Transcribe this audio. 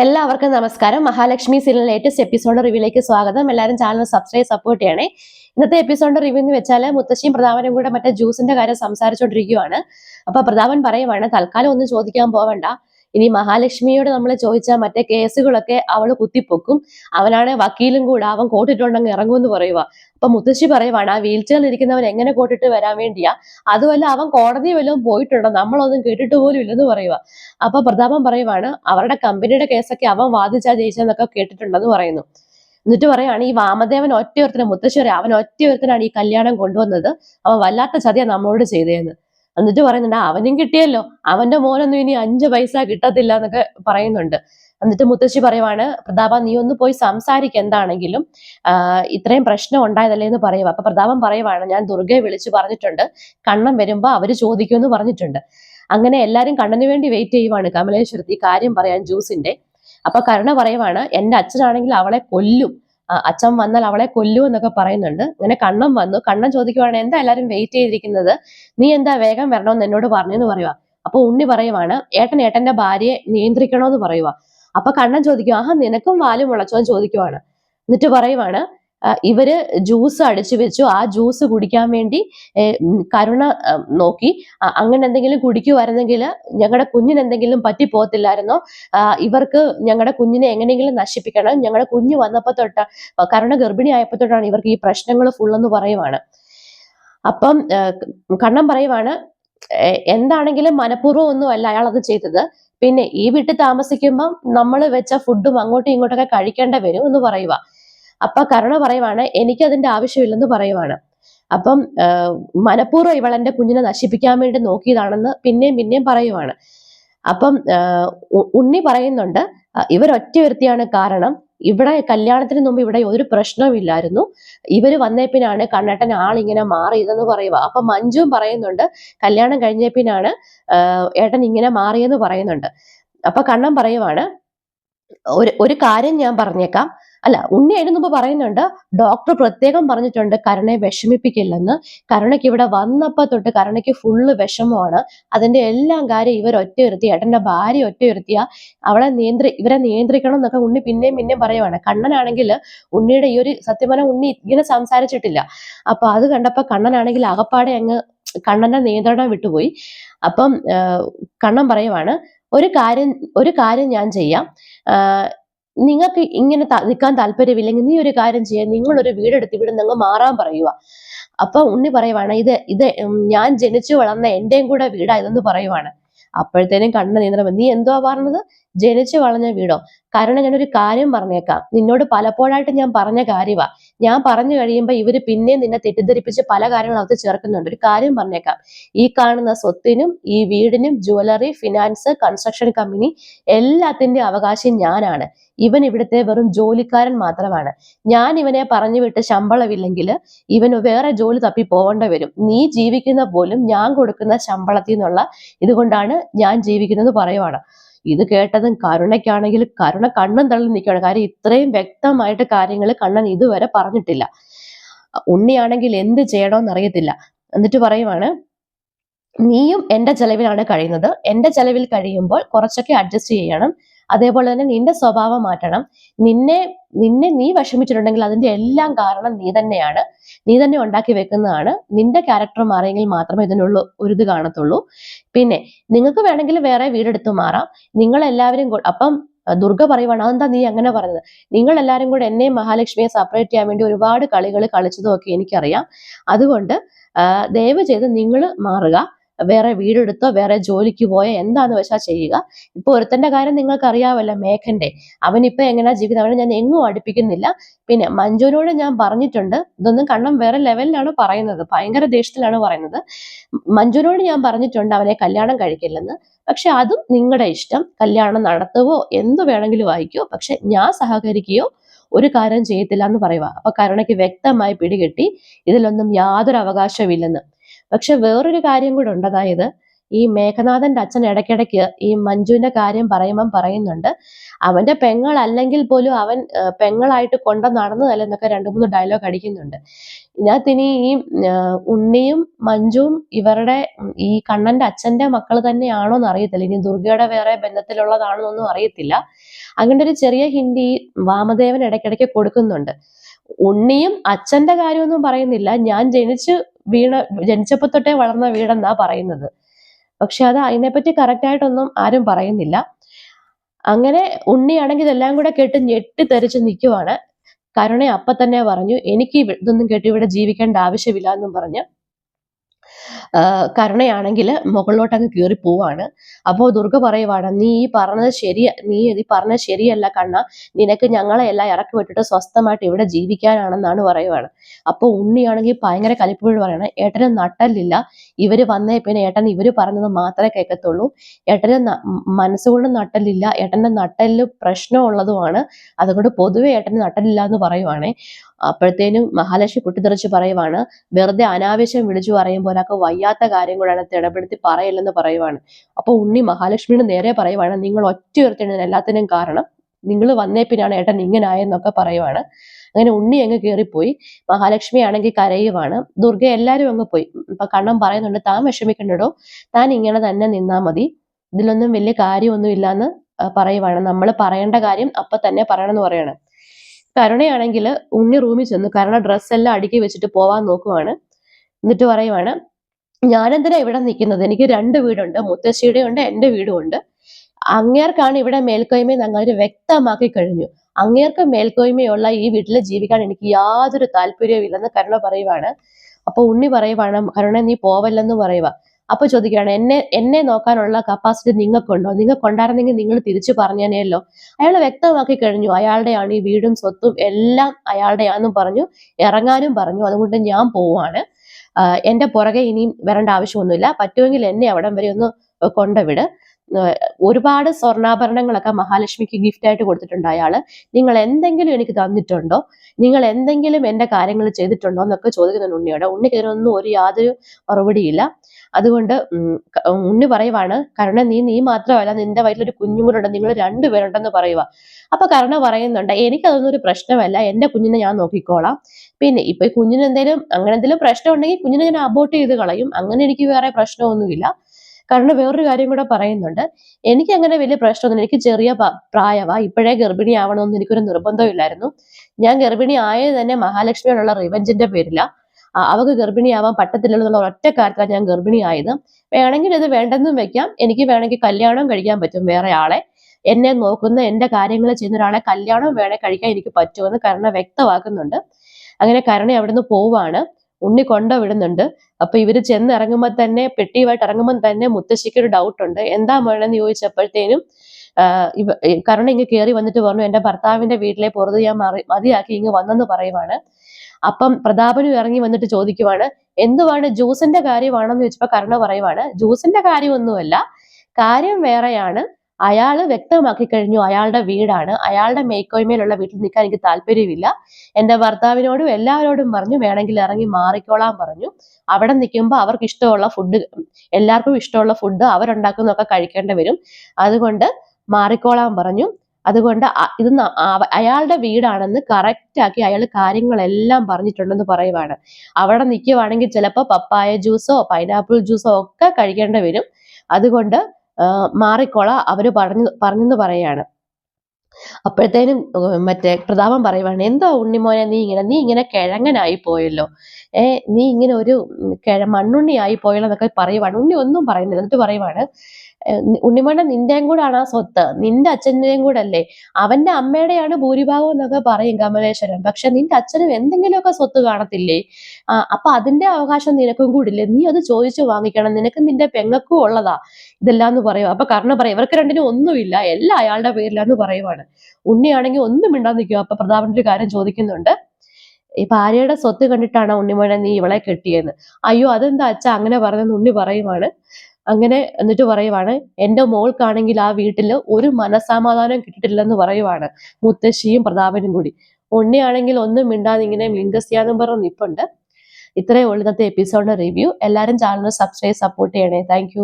എല്ലാവർക്കും നമസ്കാരം. Mahalakshmi serial latest episode റിവ്യൂലേക്ക് സ്വാഗതം. എല്ലാവരും ചാനൽ സബ്സ്ക്രൈബ് സപ്പോർട്ട് ചെയ്യണേ. ഇന്നത്തെ എപ്പിസോഡ് റിവ്യൂ എന്ന് വെച്ചാൽ മുത്തശ്ശിയും പ്രതാപനും കൂടെ മറ്റേ ജ്യൂസിന്റെ കാര്യം സംസാരിച്ചുകൊണ്ടിരിക്കുകയാണ് അപ്പൊ പ്രതാപൻ പറയുവാണ് തൽക്കാലം ഒന്നും ചോദിക്കാൻ പോവണ്ട. ഇനി മഹാലക്ഷ്മിയോട് നമ്മൾ ചോദിച്ചാൽ മറ്റേ കേസുകളൊക്കെ അവൾ കുത്തിപ്പൊക്കും. അവനാണ് വക്കീലും കൂടെ അവൻ കോട്ടിട്ടുണ്ടെങ്കിൽ ഇറങ്ങുമെന്ന് പറയുക അപ്പൊ മുത്തശ്ശി പറയുവാണ് ആ വീൽ ചെയറിൽ ഇരിക്കുന്നവൻ എങ്ങനെ കോട്ടിട്ട് വരാൻ വേണ്ടിയാ? അതുമല്ല അവൻ കോടതി വല്ലതും പോയിട്ടുണ്ടോ? നമ്മളൊന്നും കേട്ടിട്ട് പോലും ഇല്ലെന്ന് പറയുക അപ്പൊ പ്രതാപൻ പറയുവാണ് അവരുടെ കമ്പനിയുടെ കേസൊക്കെ അവൻ വാദിച്ചാ ജയിച്ചെന്നൊക്കെ കേട്ടിട്ടുണ്ടെന്ന് പറയുന്നു. എന്നിട്ട് പറയാണ് ഈ വാമദേവൻ ഒറ്റയൊരുത്തനെ മുത്തശ്ശി പറയാം അവൻ ഒറ്റയൊരുത്തനാണ് ഈ കല്യാണം കൊണ്ടുവന്നത്. അവൻ വല്ലാത്ത ചതിയാണ് നമ്മളോട് ചെയ്തതെന്ന് എന്നിട്ട് പറയുന്നുണ്ട് അവനും കിട്ടിയല്ലോ. അവന്റെ മോനൊന്നും ഇനി അഞ്ച് പൈസ കിട്ടത്തില്ല എന്നൊക്കെ പറയുന്നുണ്ട്. എന്നിട്ട് മുത്തശ്ശി പറയുവാണ് പ്രതാപ നീ ഒന്ന് പോയി സംസാരിക്കുക എന്താണെങ്കിലും. ഇത്രയും പ്രശ്നം ഉണ്ടായതല്ലേ എന്ന് പറയുക. അപ്പൊ പ്രതാപൻ പറയുവാണ് ഞാൻ ദുർഗയെ വിളിച്ചു പറഞ്ഞിട്ടുണ്ട്. കണ്ണം വരുമ്പോ അവർ ചോദിക്കുമെന്ന് പറഞ്ഞിട്ടുണ്ട്. അങ്ങനെ എല്ലാരും കണ്ണന് വേണ്ടി വെയിറ്റ് ചെയ്യുവാണ് കമലേശ്വരത്ത്. ഈ കാര്യം പറയാൻ ജ്യൂസിന്റെ അപ്പൊ കരുണ പറയുവാണ് എന്റെ അച്ഛനാണെങ്കിൽ അവളെ കൊല്ലും. അച്ഛൻ വന്നാൽ അവളെ കൊല്ലു എന്നൊക്കെ പറയുന്നുണ്ട്. അങ്ങനെ കണ്ണം വന്നു. കണ്ണൻ ചോദിക്കുവാണ് എന്താ എല്ലാരും വെയിറ്റ് ചെയ്തിരിക്കുന്നത്? നീ എന്താ വേഗം വരണമെന്ന് എന്നോട് പറഞ്ഞു എന്ന് പറയുക അപ്പൊ ഉണ്ണി പറയുവാണ് ഏട്ടൻ ഏട്ടന്റെ ഭാര്യയെ നിയന്ത്രിക്കണോന്ന് പറയുക അപ്പൊ കണ്ണൻ ചോദിക്കും ആഹാ നിനക്കും വാലും മുളച്ചോ എന്ന് ചോദിക്കുവാണ്. എന്നിട്ട് പറയുവാണ് ഇവർ ജ്യൂസ് അടിച്ചു വെച്ചു. ആ ജ്യൂസ് കുടിക്കാൻ വേണ്ടി കരുണ നോക്കി. അങ്ങനെ എന്തെങ്കിലും കുടിക്കുമായിരുന്നെങ്കിൽ ഞങ്ങളുടെ കുഞ്ഞിന് എന്തെങ്കിലും പറ്റിപ്പോകത്തില്ലായിരുന്നോ? ഇവർക്ക് ഞങ്ങളുടെ കുഞ്ഞിനെ എങ്ങനെയെങ്കിലും നശിപ്പിക്കണം. ഞങ്ങളുടെ കുഞ്ഞ് വന്നപ്പോ തൊട്ട് കരുണ ഗർഭിണി ആയപ്പോ തൊട്ടാണ് ഇവർക്ക് ഈ പ്രശ്നങ്ങൾ ഫുള്ളെന്ന് പറയുവാണ്. അപ്പം കണ്ണം പറയുവാണ് എന്താണെങ്കിലും മനഃപൂർവം ഒന്നും അല്ല അയാൾ അത് ചെയ്തത്. പിന്നെ ഈ വീട്ടിൽ താമസിക്കുമ്പം നമ്മൾ വെച്ച ഫുഡും അങ്ങോട്ടും ഇങ്ങോട്ടൊക്കെ കഴിക്കേണ്ട വരും എന്ന് പറയുക അപ്പൊ കരുണ പറയുവാണ് എനിക്ക് അതിന്റെ ആവശ്യമില്ലെന്ന് പറയുവാണ്. അപ്പം മനഃപൂർവം ഇവളെന്റെ കുഞ്ഞിനെ നശിപ്പിക്കാൻ വേണ്ടി നോക്കിയതാണെന്ന് പിന്നെയും പിന്നെയും പറയുവാണ്. അപ്പം ഉണ്ണി പറയുന്നുണ്ട് ഇവരൊറ്റ വരുത്തിയാണ് കാരണം ഇവിടെ കല്യാണത്തിന് മുമ്പ് ഇവിടെ ഒരു പ്രശ്നമില്ലായിരുന്നു ഇവർ വന്നേ പിന്നാണ് കണ്ണേട്ടൻ ആളിങ്ങനെ മാറിയതെന്ന് പറയുക അപ്പൊ മഞ്ജുവും പറയുന്നുണ്ട് കല്യാണം കഴിഞ്ഞേ പിന്നാണ് ഏട്ടൻ ഇങ്ങനെ മാറിയെന്ന് പറയുന്നുണ്ട്. അപ്പൊ കണ്ണൻ പറയുവാണ് ഒരു ഒരു കാര്യം ഞാൻ പറഞ്ഞേക്കാം. അല്ല ഉണ്ണി അതിന് പറയുന്നുണ്ട് ഡോക്ടർ പ്രത്യേകം പറഞ്ഞിട്ടുണ്ട് കരുണയെ വിഷമിപ്പിക്കില്ലെന്ന്. കരുണയ്ക്ക് ഇവിടെ വന്നപ്പോ തൊട്ട് കരുണയ്ക്ക് ഫുള്ള് വിഷമമാണ്. അതിന്റെ എല്ലാം കാര്യം ഇവർ ഒറ്റ വരുത്തി ഏട്ടന്റെ ഭാര്യ ഒറ്റ വരുത്തിയ അവളെ നിയന്ത്രി ഇവരെ നിയന്ത്രിക്കണം എന്നൊക്കെ ഉണ്ണി പിന്നെയും പിന്നെയും പറയുവാണ്. കണ്ണനാണെങ്കിൽ ഉണ്ണിയുടെ ഈ ഒരു സത്യം ഉണ്ണി ഇങ്ങനെ സംസാരിച്ചിട്ടില്ല. അപ്പൊ അത് കണ്ടപ്പോ കണ്ണനാണെങ്കിൽ അകപ്പാടെ അങ്ങ് കണ്ണന്റെ നിയന്ത്രണം വിട്ടുപോയി. അപ്പം കണ്ണൻ പറയുവാണ് ഒരു കാര്യം ഒരു കാര്യം ഞാൻ ചെയ്യാം. നിങ്ങൾക്ക് ഇങ്ങനെ നിൽക്കാൻ താല്പര്യമില്ലെങ്കിൽ നീ ഒരു കാര്യം ചെയ്യാൻ നിങ്ങളൊരു വീടെടുത്ത് ഇവിടെ നിങ്ങൾ മാറാൻ പറയുക അപ്പൊ ഉണ്ണി പറയുവാണ് ഇത് ഇത് ഞാൻ ജനിച്ചു വളർന്ന എന്റെയും കൂടെ വീടാ ഇതെന്ന് പറയുവാണ്. അപ്പോഴത്തേനും കണ്ണ നിയന്ത്രണം നീ എന്തുവാ പറഞ്ഞത്? ജനിച്ചു വളഞ്ഞ വീടോ? കാരണം ഞാനൊരു കാര്യം പറഞ്ഞേക്കാം. നിന്നോട് പലപ്പോഴായിട്ട് ഞാൻ പറഞ്ഞ കാര്യമാ ഞാൻ പറഞ്ഞു കഴിയുമ്പോൾ ഇവർ പിന്നെയും നിന്നെ തെറ്റിദ്ധരിപ്പിച്ച് പല കാര്യങ്ങളും അവർ ചേർക്കുന്നുണ്ട്. ഒരു കാര്യം പറഞ്ഞേക്കാം. ഈ കാണുന്ന സ്വത്തിനും ഈ വീടിനും ജുവലറി ഫിനാൻസ് കൺസ്ട്രക്ഷൻ കമ്പനി എല്ലാത്തിന്റെ അവകാശം ഞാനാണ്. ഇവൻ ഇവിടുത്തെ വെറും ജോലിക്കാരൻ മാത്രമാണ്. ഞാൻ ഇവനെ പറഞ്ഞു വിട്ട് ശമ്പളമില്ലെങ്കിൽ ഇവൻ വേറെ ജോലി തപ്പി പോകേണ്ട വരും. നീ ജീവിക്കുന്ന പോലും ഞാൻ കൊടുക്കുന്ന ശമ്പളത്തിൽ നിന്നുള്ള ഇതുകൊണ്ടാണ് ഞാൻ ജീവിക്കുന്നത് പറയുവാണ്. ഇത് കേട്ടതും കരുണയ്ക്കാണെങ്കിൽ കരുണ കണ്ണും തള്ളി നിൽക്കുകയാണ്. കാര്യം ഇത്രയും വ്യക്തമായിട്ട് കാര്യങ്ങൾ കണ്ണൻ ഇതുവരെ പറഞ്ഞിട്ടില്ല. ഉണ്ണിയാണെങ്കിൽ എന്ത് ചെയ്യണമെന്ന് അറിയത്തില്ല. എന്നിട്ട് പറയുവാണ് നീയും എന്റെ ചെലവിലാണ് കഴിയുന്നത്. എന്റെ ചെലവിൽ കഴിയുമ്പോൾ കുറച്ചൊക്കെ അഡ്ജസ്റ്റ് ചെയ്യണം. അതേപോലെ തന്നെ നിന്റെ സ്വഭാവം മാറ്റണം. നിന്നെ നിന്നെ നീ വിഷമിച്ചിട്ടുണ്ടെങ്കിൽ അതിന്റെ എല്ലാം കാരണം നീ തന്നെയാണ്. നീ തന്നെ ഉണ്ടാക്കി വെക്കുന്നതാണ്. നിന്റെ ക്യാരക്ടർ മാറിയെങ്കിൽ മാത്രമേ ഇതിനുള്ള ഒരു ഇത് കാണത്തുള്ളൂ. പിന്നെ നിങ്ങൾക്ക് വേണമെങ്കിൽ വേറെ വീടെടുത്ത് മാറാം. നിങ്ങൾ എല്ലാവരും അപ്പം ദുർഗ പറയുവാണ് അതെന്താ നീ അങ്ങനെ പറഞ്ഞത് നിങ്ങൾ എല്ലാവരും കൂടെ എന്നെയും മഹാലക്ഷ്മിയെ സെപ്പറേറ്റ് ചെയ്യാൻ വേണ്ടി ഒരുപാട് കളികൾ കളിച്ചതും ഒക്കെ എനിക്കറിയാം. അതുകൊണ്ട് ദയവ് ചെയ്ത് നിങ്ങൾ മാറുക. വേറെ വീടെടുത്തോ വേറെ ജോലിക്ക് പോയോ എന്താന്ന് വെച്ചാൽ ചെയ്യുക. ഇപ്പൊ ഒരുത്തന്റെ കാര്യം നിങ്ങൾക്ക് അറിയാമല്ലോ മേഘന്റെ. അവനിപ്പോ എങ്ങനെയാ ജീവിതം അവനെ ഞാൻ എങ്ങും അടുപ്പിക്കുന്നില്ല. പിന്നെ മഞ്ജുവിനോട് ഞാൻ പറഞ്ഞിട്ടുണ്ട് ഇതൊന്നും കണ്ണം വേറെ ലെവലിലാണ് പറയുന്നത് ഭയങ്കര ദേഷ്യത്തിലാണ് പറയുന്നത്. മഞ്ജുവിനോട് ഞാൻ പറഞ്ഞിട്ടുണ്ട് അവനെ കല്യാണം കഴിക്കില്ലെന്ന്. പക്ഷെ അതും നിങ്ങളുടെ ഇഷ്ടം. കല്യാണം നടത്തുവോ എന്ത് വേണമെങ്കിലും ആയിക്കോ പക്ഷെ ഞാൻ സഹകരിക്കുകയോ ഒരു കാര്യം ചെയ്യത്തില്ല എന്ന് പറയുക. അപ്പൊ കരുണയ്ക്ക് വ്യക്തമായി പിടികിട്ടി ഇതിലൊന്നും യാതൊരു അവകാശമില്ലെന്ന് പക്ഷെ വേറൊരു കാര്യം കൂടെ ഉണ്ട്. അതായത് ഈ മേഘനാഥന്റെ അച്ഛൻ ഇടയ്ക്കിടയ്ക്ക് ഈ മഞ്ജുവിന്റെ കാര്യം പറയുമ്പം പറയുന്നുണ്ട്. അവന്റെ പെങ്ങൾ അല്ലെങ്കിൽ പോലും അവൻ പെങ്ങളായിട്ട് കൊണ്ട നടന്നതല്ല എന്നൊക്കെ രണ്ടു മൂന്ന് ഡയലോഗ് അടിക്കുന്നുണ്ട്. ഇനി ഈ ഉണ്ണിയും മഞ്ജുവും ഇവരുടെ ഈ കണ്ണന്റെ അച്ഛന്റെ മക്കൾ തന്നെയാണോ എന്ന് അറിയത്തില്ല. ഇനി ദുർഗയുടെ വേറെ ബന്ധത്തിലുള്ളതാണോ എന്നൊന്നും അറിയത്തില്ല. അങ്ങനെ ഒരു ചെറിയ ഹിന്ദി വാമദേവൻ ഇടയ്ക്കിടയ്ക്ക് കൊടുക്കുന്നുണ്ട്. ഉണ്ണിയും അച്ഛന്റെ കാര്യമൊന്നും പറയുന്നില്ല. ഞാൻ ജനിച്ചു വീണ ജനിച്ചപ്പോ തൊട്ടേ വളർന്ന വീടെന്നാ പറയുന്നത്. പക്ഷെ അത് അതിനെപ്പറ്റി കറക്റ്റ് ആയിട്ടൊന്നും ആരും പറയുന്നില്ല. അങ്ങനെ ഉണ്ണിയാണെങ്കിൽ ഇതെല്ലാം കൂടെ കേട്ട് ഞെട്ടിത്തെറിച്ച് നിൽക്കുവാണ് കരുണ അപ്പൊ തന്നെ പറഞ്ഞു എനിക്ക് ഇതൊന്നും കേട്ട് ഇവിടെ ജീവിക്കേണ്ട ആവശ്യമില്ല എന്നും പറഞ്ഞ് കരുണയാണെങ്കിൽ മുകളിലോട്ട് അങ്ങ് കയറി പോവാണ്. അപ്പോൾ ദുർഗ പറയുവാണ് നീ ഈ പറഞ്ഞത് ശരി നീ ഈ പറഞ്ഞത് ശരിയല്ല കണ്ണ. നിനക്ക് ഞങ്ങളെ എല്ലാം ഇറക്കി വിട്ടിട്ട് സ്വസ്ഥമായിട്ട് ഇവിടെ ജീവിക്കാനാണെന്നാണ് പറയുവാണ്. അപ്പോൾ ഉണ്ണിയാണെങ്കിൽ ഭയങ്കര കലിപ്പുഴ പറയണേ ഏട്ടന് നട്ടല്ലില്ല ഇവർ വന്നേ പിന്നെ ഏട്ടൻ ഇവർ പറഞ്ഞത് മാത്രമേ കേൾക്കത്തുള്ളൂ. ഏട്ടന് മനസ്സുകൊണ്ട് നട്ടല്ലില്ല ഏട്ടന്റെ നട്ടലിൽ പ്രശ്നമുള്ളതുമാണ്. അതുകൊണ്ട് പൊതുവെ ഏട്ടന് നട്ടലില്ല എന്ന് പറയുവാണേ. അപ്പോഴത്തേനും മഹാലക്ഷ്മി പൊട്ടിത്തെറിച്ച് പറയുവാണ് വെറുതെ അനാവശ്യം വിളിച്ചു പറയുമ്പോൾ ഒരാൾക്ക് വയ്യാത്ത കാര്യം കൂടെ അതിനകത്ത് ഇടപെടുത്തി പറയില്ലെന്ന് പറയുവാണ്. അപ്പൊ ഉണ്ണി മഹാലക്ഷ്മിയുടെ നേരെ പറയുവാണ് നിങ്ങൾ ഒറ്റ ഒരുത്തണ് എല്ലാത്തിനും കാരണം. നിങ്ങൾ വന്നേ പിന്നാണ് ഏട്ടൻ ഇങ്ങനെ ആയെന്നൊക്കെ പറയുവാണ്. അങ്ങനെ ഉണ്ണി അങ്ങ് കയറിപ്പോയി മഹാലക്ഷ്മി ആണെങ്കിൽ കരയുവാണ്. ദുർഗ എല്ലാവരും അങ്ങ് പോയി. ഇപ്പൊ കണ്ണം പറയുന്നുണ്ട് താൻ വിഷമിക്കേണ്ടടോ. താൻ ഇങ്ങനെ തന്നെ നിന്നാ മതി. ഇതിലൊന്നും വലിയ കാര്യമൊന്നും ഇല്ലാന്ന് പറയുവാണ്. നമ്മൾ പറയേണ്ട കാര്യം അപ്പൊ തന്നെ പറയണമെന്ന് പറയാണ്. കരുണയാണെങ്കിൽ ഉണ്ണി റൂമിൽ ചെന്നു. കരുണ ഡ്രസ്സെല്ലാം അടുക്കി വെച്ചിട്ട് പോവാൻ നോക്കുവാണ്. എന്നിട്ട് പറയുവാണ് ഞാനെന്തിനാ ഇവിടെ നിൽക്കുന്നത്? എനിക്ക് രണ്ട് വീടുണ്ട്. മുത്തശ്ശിയുടെ ഉണ്ട് എന്റെ വീടും ഉണ്ട്. അങ്ങേർക്കാണ് ഇവിടെ മേൽക്കോയ്മ ഞങ്ങൾ വ്യക്തമാക്കി കഴിഞ്ഞു. അങ്ങേർക്ക് മേൽക്കോയ്മയുള്ള ഈ വീട്ടിൽ ജീവിക്കാൻ എനിക്ക് യാതൊരു താല്പര്യവും ഇല്ലെന്ന് കരുണ പറയുവാണ്. അപ്പൊ ഉണ്ണി പറയുവാണ് കരുണ നീ പോവല്ലെന്ന് പറയുക അപ്പൊ ചോദിക്കുകയാണ് എന്നെ എന്നെ നോക്കാനുള്ള കപ്പാസിറ്റി നിങ്ങൾക്കുണ്ടോ? നിങ്ങൾക്കുണ്ടായിരുന്നെങ്കിൽ നിങ്ങൾ തിരിച്ചു പറഞ്ഞേനെയല്ലോ. അയാൾ വ്യക്തമാക്കി കഴിഞ്ഞു അയാളുടെയാണ് ഈ വീടും സ്വത്തും എല്ലാം അയാളുടെയാണെന്നും പറഞ്ഞു ഇറങ്ങാനും പറഞ്ഞു. അതുകൊണ്ട് ഞാൻ പോവാണ് എന്റെ പുറകെ ഇനിയും വരേണ്ട ആവശ്യമൊന്നുമില്ല. പറ്റുമെങ്കിൽ എന്നെ അവിടം വരെ ഒന്ന് കൊണ്ടുവിട്. ഒരുപാട് സ്വർണാഭരണങ്ങളൊക്കെ മഹാലക്ഷ്മിക്ക് ഗിഫ്റ്റ് ആയിട്ട് കൊടുത്തിട്ടുണ്ട് അയാൾ. നിങ്ങൾ എന്തെങ്കിലും എനിക്ക് തന്നിട്ടുണ്ടോ? നിങ്ങൾ എന്തെങ്കിലും എന്റെ കാര്യങ്ങൾ ചെയ്തിട്ടുണ്ടോ എന്നൊക്കെ ചോദിക്കുന്നുണ്ട് ഉണ്ണിയോട്. ഉണ്ണിക്ക് ഇതിനൊന്നും ഒരു യാതൊരു മറുപടിയില്ല. അതുകൊണ്ട് ഉണ്ണി പറയുവാണ് കരുണ നീ നീ മാത്രമല്ല നിന്റെ വയറ്റിലൊരു കുഞ്ഞും കൂടെ ഉണ്ട് നിങ്ങൾ രണ്ടുപേരുണ്ടെന്ന് പറയുക അപ്പൊ കരുണ പറയുന്നുണ്ട് എനിക്കതൊന്നും ഒരു പ്രശ്നമല്ല എന്റെ കുഞ്ഞിനെ ഞാൻ നോക്കിക്കോളാം. പിന്നെ ഇപ്പൊ ഈ കുഞ്ഞിന് എന്തെങ്കിലും അങ്ങനെ എന്തെങ്കിലും പ്രശ്നം ഉണ്ടെങ്കിൽ കുഞ്ഞിനെ ഞാൻ അബോട്ട് ചെയ്ത് കളയും അങ്ങനെ എനിക്ക് വേറെ പ്രശ്നമൊന്നുമില്ല. കാരണം വേറൊരു കാര്യം കൂടെ പറയുന്നുണ്ട് എനിക്ക് അങ്ങനെ വലിയ പ്രശ്നമൊന്നും എനിക്ക് ചെറിയ പ്രായവാ ഇപ്പോഴേ ഗർഭിണി ആവണമെന്ന് എനിക്കൊരു നിർബന്ധമില്ലായിരുന്നു. ഞാൻ ഗർഭിണി ആയത് തന്നെ മഹാലക്ഷ്മിയോടുള്ള റിവഞ്ചിന്റെ പേരില. അവക്ക് ഗർഭിണിയാവാൻ പറ്റത്തില്ലല്ലോ എന്നുള്ള ഒറ്റ കാര്യത്തിലാണ് ഞാൻ ഗർഭിണിയായത്. വേണമെങ്കിൽ ഇത് വേണ്ടെന്നും വെക്കാം. എനിക്ക് വേണമെങ്കിൽ കല്യാണം കഴിക്കാൻ പറ്റും വേറെ ആളെ. എന്നെ നോക്കുന്ന എന്റെ കാര്യങ്ങൾ ചെയ്യുന്ന ഒരാളെ കല്യാണം വേണേ കഴിക്കാൻ എനിക്ക് പറ്റുമെന്ന് കരുണ വ്യക്തമാക്കുന്നുണ്ട്. അങ്ങനെ കരുണ അവിടുന്ന് പോവാണ്. ഉണ്ണി കൊണ്ടുവിടുന്നുണ്ട് അപ്പൊ ഇവർ ചെന്ന് ഇറങ്ങുമ്പോൾ തന്നെ പെട്ടിയുമായിട്ട് ഇറങ്ങുമ്പോൾ തന്നെ മുത്തശ്ശിക്ക് ഒരു ഡൗട്ട് ഉണ്ട്. എന്താ വേണമെന്ന് ചോദിച്ചപ്പോഴത്തേനും കരുണ ഇങ്ങ് കയറി വന്നിട്ട് പറഞ്ഞു എന്റെ ഭർത്താവിന്റെ വീട്ടിലെ പുറത്ത് ഞാൻ മതിയാക്കി ഇങ്ങ് വന്നെന്ന് പറയുവാണ്. അപ്പം പ്രതാപനും ഇറങ്ങി വന്നിട്ട് ചോദിക്കുവാണ് എന്തുവാണ് ജ്യൂസിന്റെ കാര്യമാണെന്ന് ചോദിച്ചപ്പോൾ കരുണ പറയുവാണ് ജ്യൂസിന്റെ കാര്യമൊന്നുമല്ല കാര്യം വേറെയാണ്. അയാൾ വ്യക്തമാക്കി കഴിഞ്ഞു അയാളുടെ വീടാണ്. അയാളുടെ മേക്കോയ്മയിലുള്ള വീട്ടിൽ നിൽക്കാൻ എനിക്ക് താല്പര്യമില്ല. എന്റെ ഭർത്താവിനോടും എല്ലാവരോടും പറഞ്ഞു വേണമെങ്കിൽ ഇറങ്ങി മാറിക്കോളാൻ പറഞ്ഞു. അവിടെ നിൽക്കുമ്പോൾ അവർക്ക് ഇഷ്ടമുള്ള ഫുഡ് എല്ലാവർക്കും ഇഷ്ടമുള്ള ഫുഡ് അവരുണ്ടാക്കുന്നതൊക്കെ കഴിക്കേണ്ടി വരും. അതുകൊണ്ട് മാറിക്കോളാൻ പറഞ്ഞു. അതുകൊണ്ട് ഇത് അയാളുടെ വീടാണെന്ന് കറക്റ്റ് ആക്കി അയാൾ കാര്യങ്ങളെല്ലാം പറഞ്ഞിട്ടുണ്ടെന്ന് പറയുവാണ്. അവിടെ നിൽക്കുവാണെങ്കിൽ ചിലപ്പോൾ പപ്പായ ജ്യൂസോ പൈനാപ്പിൾ ജ്യൂസോ ഒക്കെ കഴിക്കേണ്ടി വരും. അതുകൊണ്ട് മാറിക്കോളാം അവർ പറഞ്ഞു പറഞ്ഞെന്ന് പറയാണ് അപ്പോഴത്തേനും മറ്റേ പ്രതാപം പറയുവാണ് എന്തോ ഉണ്ണിമോനെ നീ ഇങ്ങനെ നീ ഇങ്ങനെ കിഴങ്ങനായി പോയല്ലോ. ഏ നീ ഇങ്ങനെ ഒരു കിഴ മണ്ണുണ്ണി ആയി പോയല്ലോ എന്നൊക്കെ പറയുവാണ്. ഉണ്ണി ഒന്നും പറയുന്നില്ല. എന്നിട്ട് പറയുവാണ് "ഏ, നി- ഉണ്ണിമോനെ നിന്റെയും കൂടാണ് ആ സ്വത്ത്. നിന്റെ അച്ഛന്റെയും കൂടെ അല്ലേ അവന്റെ അമ്മയുടെയാണ് ഭൂരിഭാഗം എന്നൊക്കെ പറയും കമലേശ്വരൻ. പക്ഷെ നിന്റെ അച്ഛനും എന്തെങ്കിലുമൊക്കെ സ്വത്ത് കാണത്തില്ലേ? അപ്പൊ അതിന്റെ അവകാശം നിനക്കും കൂടില്ലേ? നീ അത് ചോദിച്ചു വാങ്ങിക്കണം. നിനക്ക് നിന്റെ പെങ്ങൾക്കും ഉള്ളതാ ഇതെല്ലാം എന്ന് പറയും അപ്പൊ കർണ പറയും ഇവർക്ക് രണ്ടിനും ഒന്നുമില്ല. എല്ലാം അയാളുടെ പേരിലാന്ന് പറയുവാണ്. ഉണ്ണിയാണെങ്കിൽ ഒന്നും മിണ്ടാൻ നിൽക്കുക അപ്പൊ പ്രതാപന്റെ ഒരു കാര്യം ചോദിക്കുന്നുണ്ട്. ഈ ഭാര്യയുടെ സ്വത്ത് കണ്ടിട്ടാണ് ഉണ്ണിമോനെ നീ ഇവളെ കെട്ടിയെന്ന്? അയ്യോ അതെന്താ അച്ഛ? അങ്ങനെ പറഞ്ഞെന്ന് ഉണ്ണി പറയുവാണ്. അങ്ങനെ എന്നിട്ട് പറയുവാണ് എന്റെ മോൾക്കാണെങ്കിൽ ആ വീട്ടിൽ ഒരു മനസ്സമാധാനം കിട്ടിയിട്ടില്ലെന്ന് പറയുവാണ് മുത്തശ്ശിയും പ്രതാപനും കൂടി. ഉണ്ണിയാണെങ്കിൽ ഒന്നും മിണ്ടാതെ ഇങ്ങനെ ലിംഗസ്യാന്നും പറഞ്ഞ് നിപ്പുണ്ട്. ഇത്രയേ ഉള്ളൂ ഇന്നത്തെ എപ്പിസോഡിന്റെ റിവ്യൂ എല്ലാവരും ചാനൽ സബ്സ്ക്രൈബ് സപ്പോർട്ട് ചെയ്യണേ. താങ്ക്